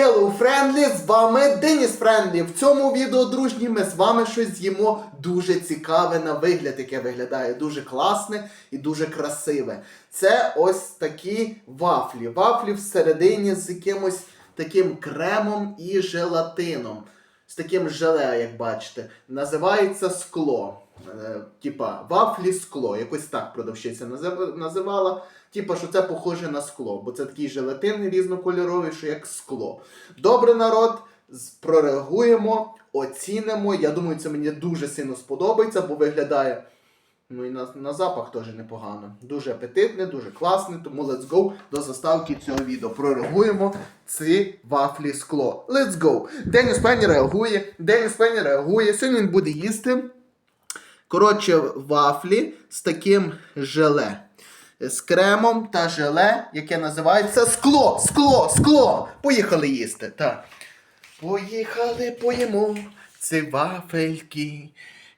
Hello Friendly, з вами Деніс Френдлі. В цьому відео, дружні, ми з вами щось з'їмо дуже цікаве на вигляд, яке виглядає дуже класне і дуже красиве. Це ось такі вафлі. Вафлі всередині з якимось таким кремом і желатином. З таким желе, як бачите. Називається скло. Е, Типа вафлі скло. Якось так продавщиця називала. Типа, що це похоже на скло, бо це такий желатин різнокольоровий, що як скло. Добре, народ, прореагуємо, оцінимо. Я думаю, це мені дуже сильно сподобається, бо виглядає. Ну і на, на запах теж непогано. Дуже апетитне, дуже класне. Тому let's go до заставки цього відео. Прореагуємо ці вафлі скло. Let's go! Деніс Пенні реагує. Деніс Пенні реагує. Сьогодні він буде їсти. Коротше, вафлі з таким желе. З кремом та желе, яке називається скло, скло, скло. Поїхали їсти. Так. Поїхали, поїмо ці вафельки.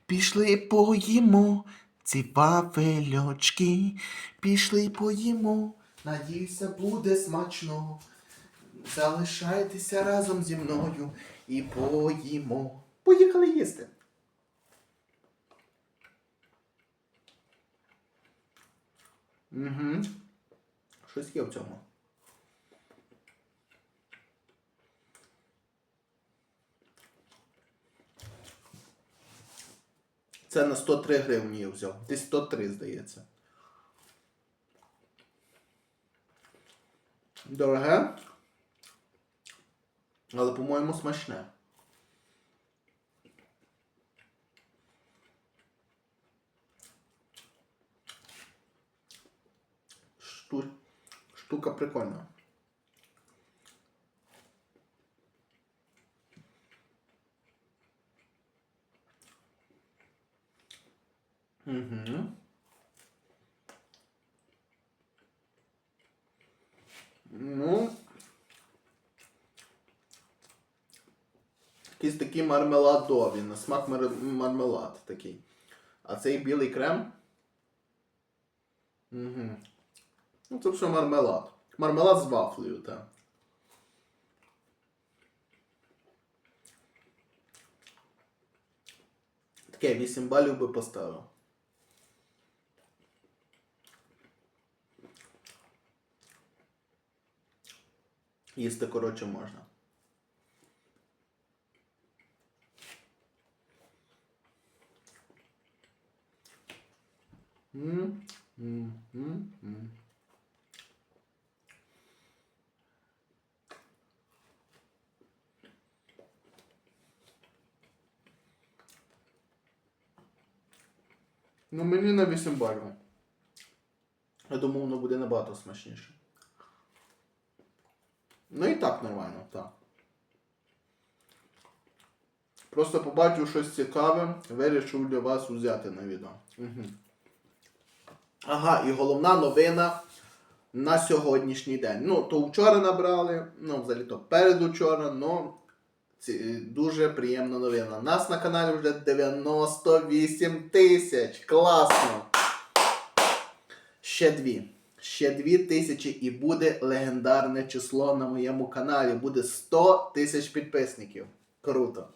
Пішли поїмо ці вафельочки. Пішли поїмо. Надійся, буде смачно. Залишайтеся разом зі мною і поїмо. Поїхали їсти. Угу. Щось є в цьому. Це на 103 гривні я взяв. Десь 103, здається. Дороге. Але, по-моєму, смачне. Шту... Штука прикольна. Угу. Ну. Якийсь такий мармеладовий, на смак мар- мармелад такий. А цей білий крем. Угу. Ну, це все мармелад. Мармелад з вафлею, так. Таке 8 балів би поставив. Їсти, коротше, можна. М, м, Ну, мені на 8 балів. Я думав, воно буде набагато смачніше. Ну і так нормально, так. Просто побачив щось цікаве, вирішив для вас взяти на відео. Угу. Ага, і головна новина на сьогоднішній день. Ну, то вчора набрали, ну, взагалі то передучора, ці, дуже приємна новина. Нас на каналі вже 98 тисяч. Класно! Ще дві. Ще дві тисячі і буде легендарне число на моєму каналі. Буде 100 тисяч підписників. Круто.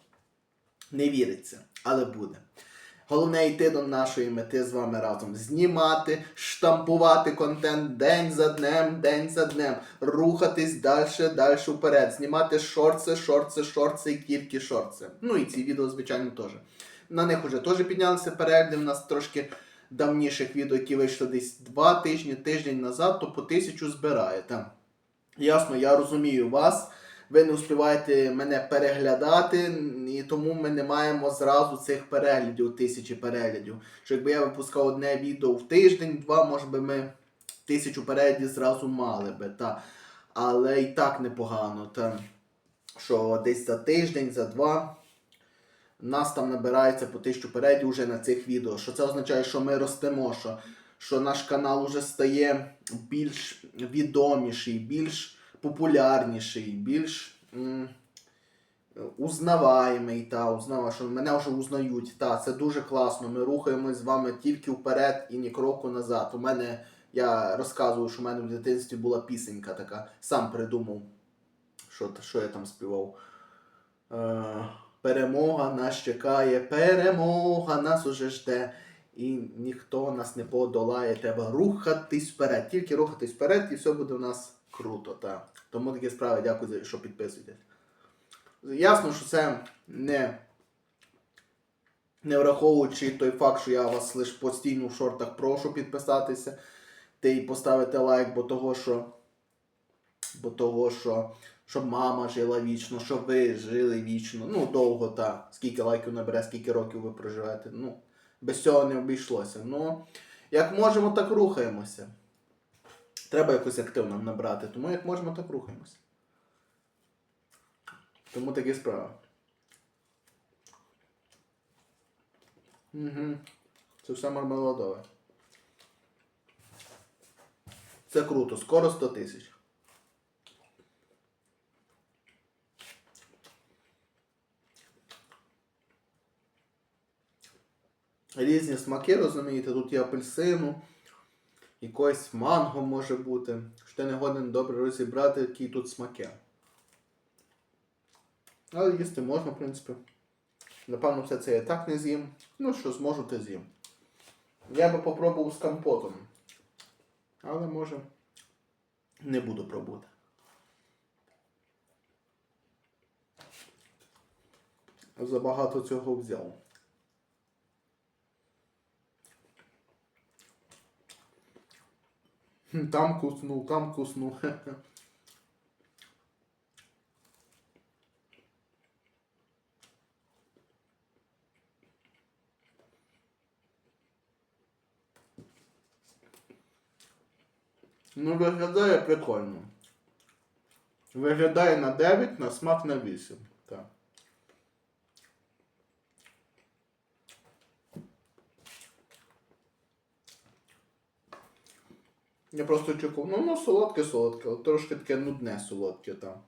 Не віриться, але буде. Головне йти до нашої мети з вами разом. Знімати, штампувати контент день за днем, день за днем. Рухатись далі, далі вперед. Знімати шорти, шорти, шорти і тільки шорти. Ну і ці відео, звичайно, теж. На них вже теж піднялися перегляди. У нас трошки давніших відео, які вийшли десь два тижні, тиждень назад, то по тисячу збирає. Ясно, я розумію вас. Ви не успіваєте мене переглядати, і тому ми не маємо зразу цих переглядів, тисячі переглядів. Що якби я випускав одне відео в тиждень, два, може би ми тисячу переглядів зразу мали би. Та. Але і так непогано. Та. Що десь за тиждень, за два. Нас там набирається по тисячу переглядів вже на цих відео. Що це означає, що ми ростемо, що, що наш канал вже стає більш відоміший, більш популярніший, більш м, узнаваємий, та, узнава, що мене вже узнають. Та, це дуже класно. Ми рухаємось з вами тільки вперед і ні кроку назад. У мене, я розказую, що в мене в дитинстві була пісенька така, сам придумав. Що, що я там співав? Е, перемога нас чекає, перемога нас уже жде. І ніхто нас не подолає. Треба рухатись вперед. Тільки рухатись вперед, і все буде в нас круто. Та. Тому такі справи, дякую, що підписуєтесь. Ясно, що це не, не враховуючи той факт, що я вас лише постійно в шортах прошу підписатися та й поставити лайк, бо того, що. Бо того, що щоб мама жила вічно, щоб ви жили вічно. Ну, довго та скільки лайків набере, скільки років ви проживете. Ну, без цього не обійшлося. Ну, як можемо, так рухаємося. Треба якось активно набрати, тому як можемо, так рухаємося. Тому такі справи. Угу. Це все мармеладове. Це круто. Скоро 100 тисяч. Різні смаки, розумієте, тут є апельсину, якось манго може бути. Що не годен добре розібрати, які тут смаки. Але їсти можна, в принципі. Напевно, все це я так не з'їм. Ну, що зможу, то з'їм. Я би попробував з компотом. Але може не буду пробувати. Забагато цього взяв. Там куснув, там куснув. Ну, виглядає прикольно. Виглядає на 9, на смак на 8. Так. Я просто очікував, ну, ну солодке солодке, трошки таке нудне солодке там.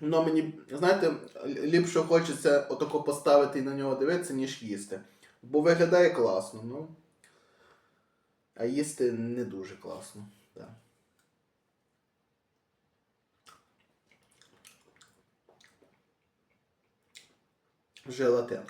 Ну мені, знаєте, ліпше хочеться отако поставити і на нього дивитися, ніж їсти. Бо виглядає класно, ну. А їсти не дуже класно. Так. Желатин.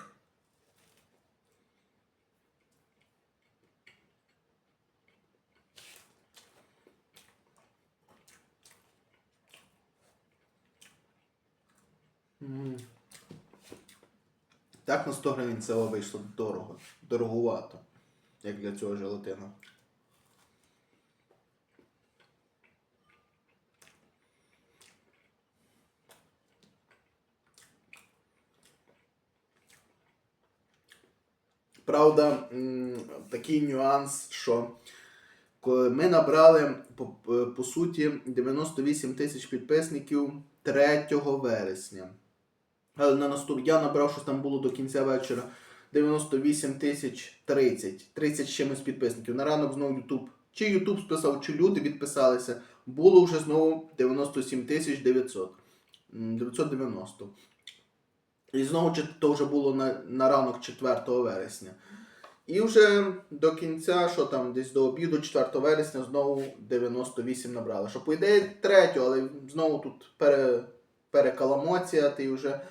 Так на 100 гривень це вийшло дорого. Дороговато. Як для цього желатина. Правда, такий нюанс, що ми набрали по, по суті 98 тисяч підписників 3 вересня. Але на наступ я набрав, що там було до кінця вечора 98 тисяч 30. 30 з чимось підписників. На ранок знову Ютуб. Чи Ютуб списав, чи люди відписалися. Було вже знову 97 тисяч 900. 990. І знову то вже було на, на ранок 4 вересня. І вже до кінця, що там, десь до обіду 4 вересня, знову 98 набрали. Що по ідеї 3, але знову тут пере, перекаламоція, ти вже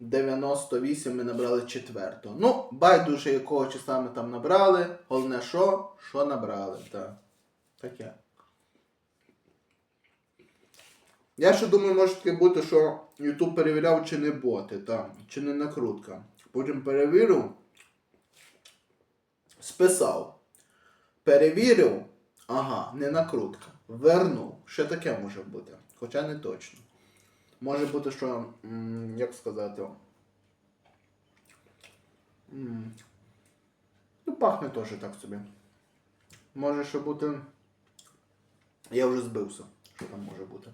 98 ми набрали 4. Ну, байдуже якого числа ми там набрали. Головне, що? Що набрали. Так. Таке. Я ще думаю, може таке бути, що YouTube перевіряв, чи не боти, там, чи не накрутка. Потім перевірив, списав. Перевірив, ага, не накрутка. Вернув. Ще таке може бути. Хоча не точно. Може бути, що, як сказати. Ну, пахне теж так собі. Може ще бути. Я вже збився, що там може бути.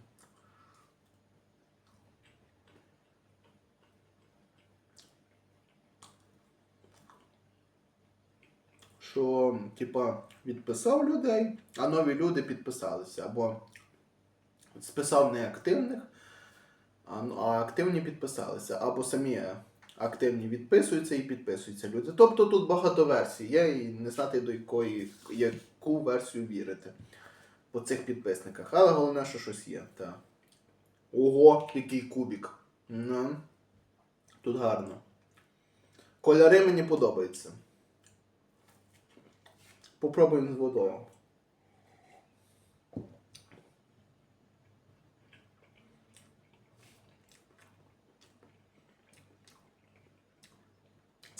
Що, типа, відписав людей, а нові люди підписалися. Або списав неактивних, а, ну, а активні підписалися. Або самі активні відписуються і підписуються люди. Тобто тут багато версій є, і не знати до якої, яку версію вірити. по цих підписниках. Але головне, що щось є. Так. Ого, який кубік. Ну, тут гарно. Кольори мені подобаються. Попробуємо з водою.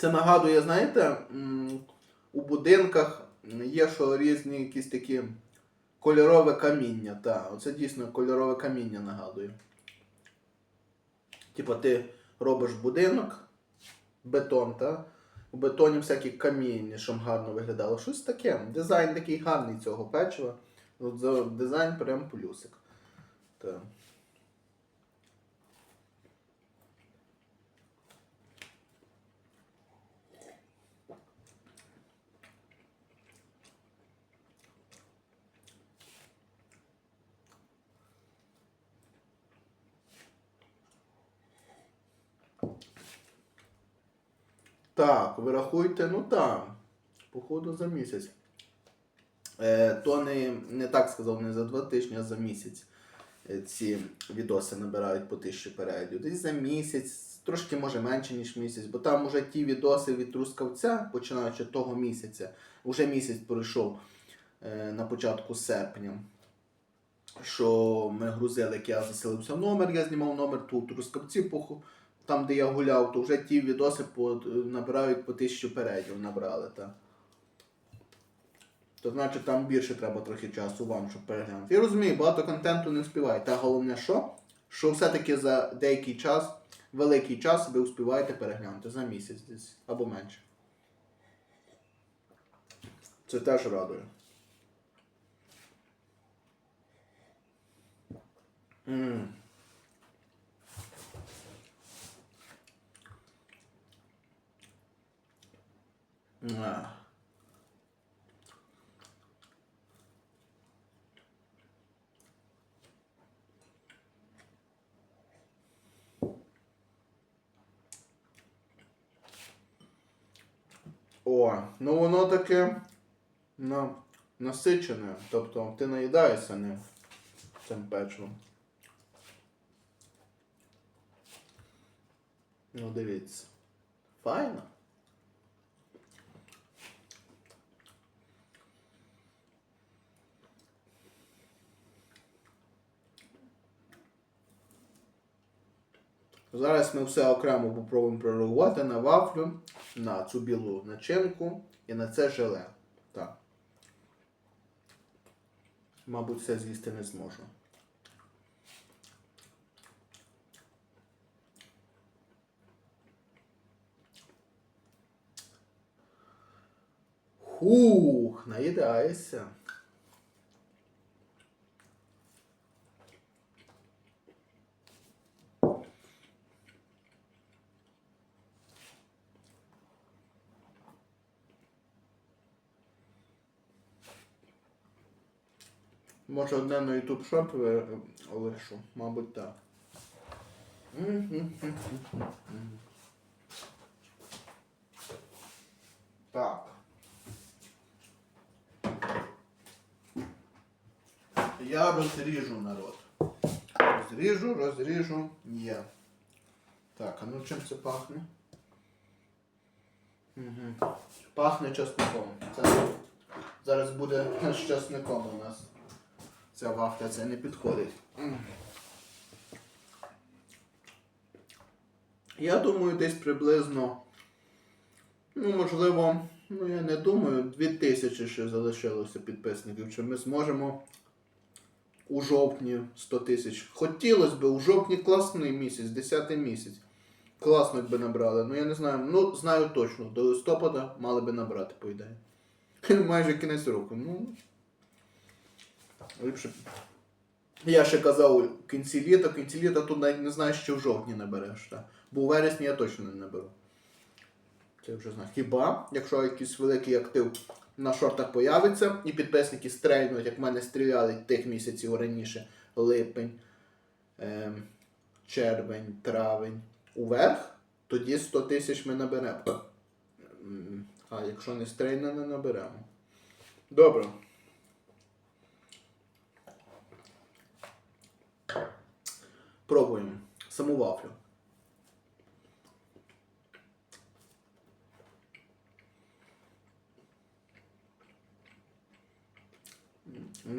Це нагадує, знаєте, у будинках є що різні якісь такі кольорове каміння. Так, оце дійсно кольорове каміння нагадує. Типа ти робиш будинок, бетон, та? У бетоні всякі каміння, щоб гарно виглядало. Щось таке. Дизайн такий гарний цього печива. Дизайн прям плюсик. Так. Так, ви рахуйте, ну так. Походу за місяць. Е, то не, так сказав, не за два тижні, а за місяць. Е, Ці відоси набирають по тисячі переглядів. Десь за місяць, трошки може менше, ніж місяць, бо там уже ті відоси від Трускавця, починаючи того місяця, вже місяць пройшов е, на початку серпня. Що ми грузили, як я заселився в номер, я знімав номер тут у Трускавці, поху- там, де я гуляв, то вже ті відоси по, набирають по тисячу переглядів набрали. Та. То значить там більше треба трохи часу вам, щоб переглянути. Я розумію, багато контенту не вспіває. Та головне що? Що все-таки за деякий час, великий час ви успіваєте переглянути за місяць десь або менше. Це теж радує. М. О, ну воно таке ну, насичене. Тобто ти наїдаєшся ним цим печивом. Ну дивіться. Файно. Зараз ми все окремо попробуємо прореагувати на вафлю, на цю білу начинку і на це желе. Так. Мабуть, все з'їсти не зможу. Хух, наїдаєшся. Може одне на YouTube Shop лишу, мабуть так. Так. Я розріжу народ. Розріжу, розріжу. Є. Так, а ну чим це пахне? Угу. Пахне часником. Це зараз буде з часником у нас. Ця вафля це не підходить. Я думаю, десь приблизно, ну, можливо, ну я не думаю, 2000 ще залишилося підписників. Чи ми зможемо у жовтні 100 тисяч. Хотілося б, у жовтні класний місяць, 10 місяць. Класно якби набрали. Ну я не знаю, ну знаю точно, до листопада мали би набрати, по ідеї. Майже кінець року. Ну, Ліпше. Я ще казав кінці літа, кінці літа тут навіть не знаєш, що в жовтні набереш. Та. Бо у вересні я точно не наберу. Це вже знаю. Хіба, якщо якийсь великий актив на шортах появиться і підписники стрельнуть, як в мене стріляли тих місяців раніше, липень, ем, червень, травень, уверх, тоді 100 тисяч ми наберемо. А якщо не стрельне, не наберемо. Добре. Пробуємо саму вафлю.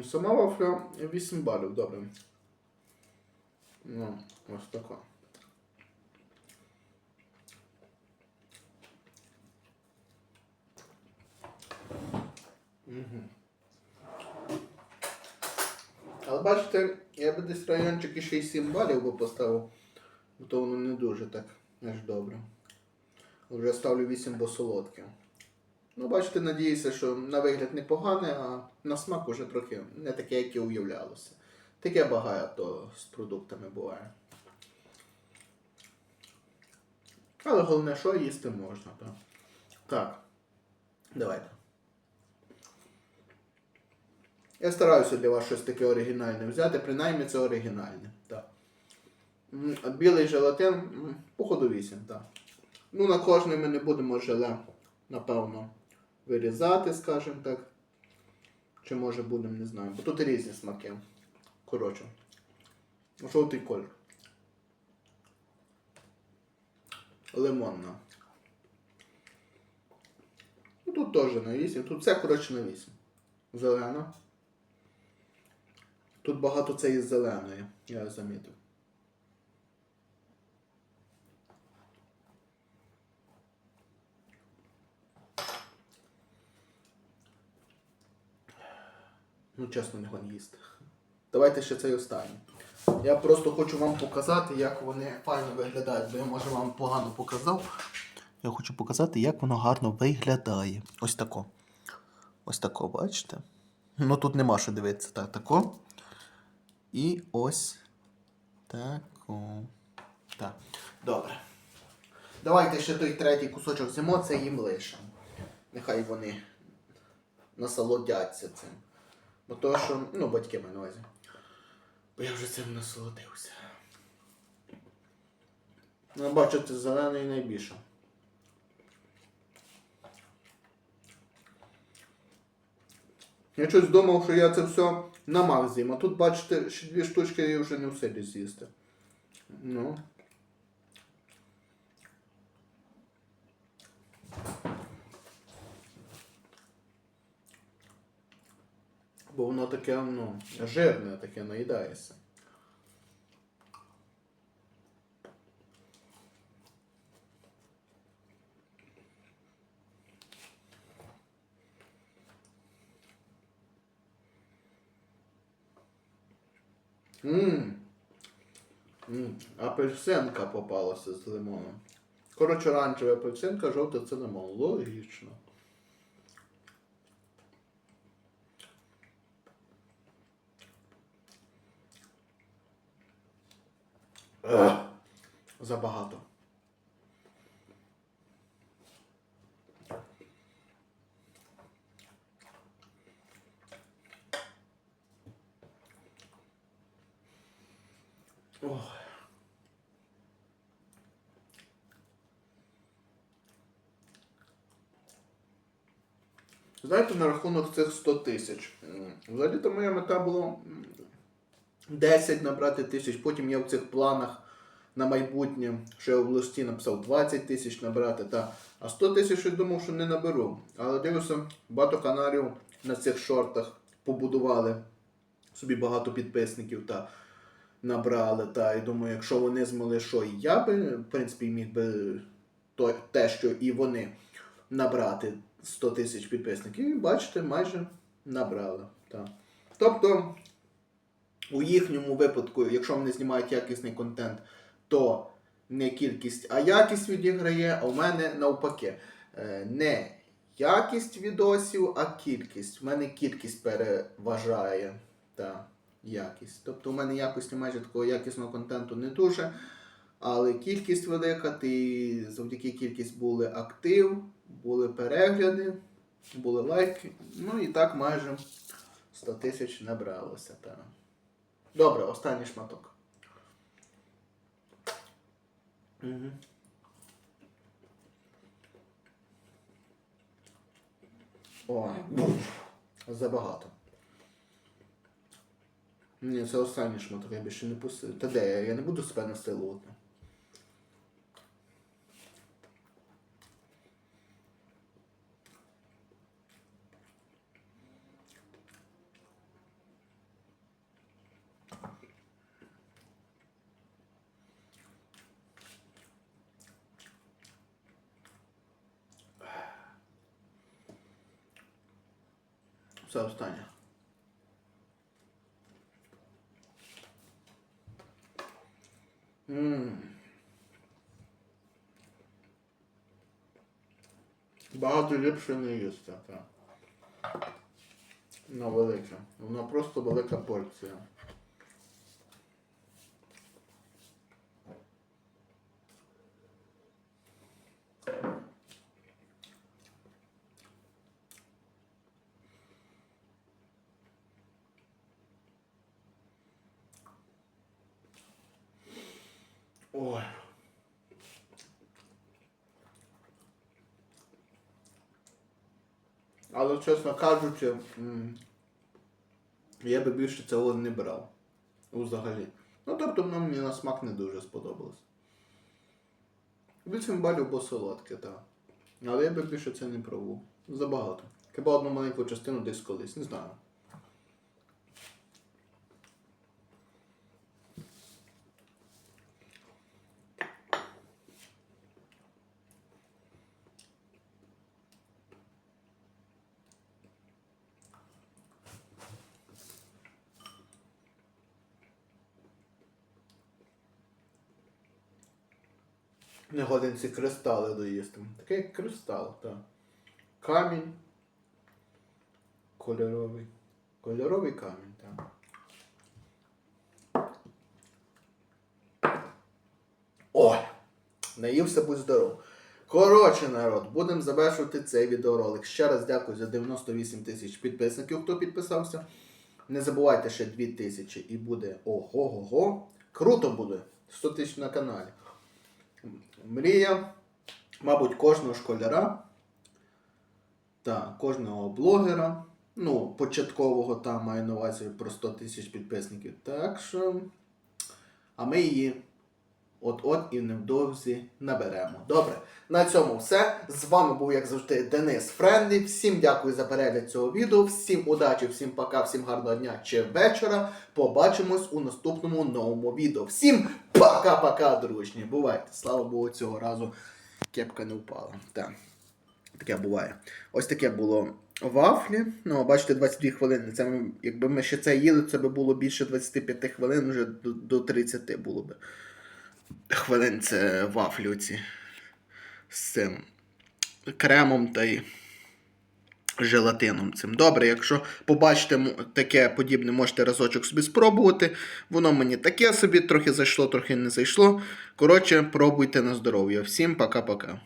Сама вафля 8 балів, добре. Ну, ось така. Мгм. Але бачите, я би десь райончик ще й 7 балів би поставив, бо то воно не дуже так аж добре. Вже ставлю 8, бо солодке. Ну, бачите, надіюся, що на вигляд непогане, а на смак уже трохи не таке, як і уявлялося. Таке багато з продуктами буває. Але головне, що їсти можна, так. Так. Давайте. Я стараюся для вас щось таке оригінальне взяти, принаймні це оригінальне. Так. Білий желатин, походу 8, так. Ну, на кожний ми не будемо желе, напевно, вирізати, скажімо так. Чи може будемо, не знаю. Бо тут різні смаки. Коротше. Жовтий колір. Лимонна. Ну тут теж на 8. Тут все, коротше, на 8. Зелена. Тут багато цієї зеленої, я замітив. Ну, чесно, не гон їсти. Давайте ще цей останній. Я просто хочу вам показати, як вони файно виглядають, бо я може вам погано показав. Я хочу показати, як воно гарно виглядає. Ось тако. Ось тако, бачите? Ну тут нема що дивитися. Так, тако. І ось тако. Так. Добре. Давайте ще той третій кусочок з'їмо, це їм лишимо. Нехай вони насолодяться цим. Бо то, що, ну, батьки на увазі. Бо я вже цим насолодився. Ну, бачите, зелений найбільше. Я щось думав, що я це все на з'їм, а тут, бачите, ще дві штучки я вже не все з'їсти. Ну. Бо воно таке, ну, жирне таке наїдається. Ммм. Апельсинка попалася з лимоном. Коротше, оранжева апельсинка, жовта це лимон. Логічно. Ах, Забагато. Знаєте, на рахунок цих 100 тисяч. Взагалі-то моя мета була 10 набрати тисяч, потім я в цих планах на майбутнє, що я в листі написав 20 тисяч набрати, та, а 100 тисяч я думав, що не наберу. Але дивлюся, багато каналів на цих шортах побудували собі багато підписників та набрали. Та, і думаю, якщо вони змогли, що і я би, в принципі, міг би то, те, що і вони набрати 100 тисяч підписників. І бачите, майже набрали. Та. Тобто, у їхньому випадку, якщо вони знімають якісний контент, то не кількість, а якість відіграє, а у мене навпаки. Е, Не якість відосів, а кількість. У мене кількість переважає та якість. Тобто у мене якості майже такого якісного контенту не дуже. Але кількість велика, ти завдяки кількість були актив, були перегляди, були лайки. Ну і так майже 100 тисяч набралося. Та. Добре, останній шматок. Угу. Ой, забагато. Ні, це останній шматок, я більше не пустив. Та де я? Я не буду себе насилувати. Все останнє. Ммм. Багато ліпше не їсти, так. На велике. Вона просто велика порція. Але, чесно кажучи, я би більше цього не брав. Взагалі. Ну, тобто, воно мені на смак не дуже сподобалось. 8 балів, бо солодке, так. Але я би більше це не пробував. Забагато. Хіба одну маленьку частину десь колись, не знаю. Не годин ці кристали доїсти. Такий як кристал, так. Камінь. Кольоровий. Кольоровий камінь, так. Ой! Наївся, будь здоров. Коротше, народ, будемо завершувати цей відеоролик. Ще раз дякую за 98 тисяч підписників, хто підписався. Не забувайте ще 2 тисячі і буде ого-го-го. Круто буде! 100 тисяч на каналі. Мрія, мабуть, кожного школяра та кожного блогера. Ну, початкового там маю на увазі про 100 тисяч підписників. Так що. А ми її от-от і невдовзі наберемо. Добре, на цьому все. З вами був, як завжди, Денис Френдлі. Всім дякую за перегляд цього відео. Всім удачі, всім пока, всім гарного дня чи вечора. Побачимось у наступному новому відео. Всім пока-пока, дружні. Бувайте. Слава Богу, цього разу кепка не впала. Так. Таке буває. Ось таке було вафлі. Ну, бачите, 22 хвилини. Це ми, якби ми ще це їли, це би було більше 25 хвилин, вже до, до 30 було би. Хвилин це вафлі оці з цим кремом та й желатином цим. Добре, якщо побачите таке подібне, можете разочок собі спробувати. Воно мені таке собі трохи зайшло, трохи не зайшло. Коротше, пробуйте на здоров'я. Всім пока-пока.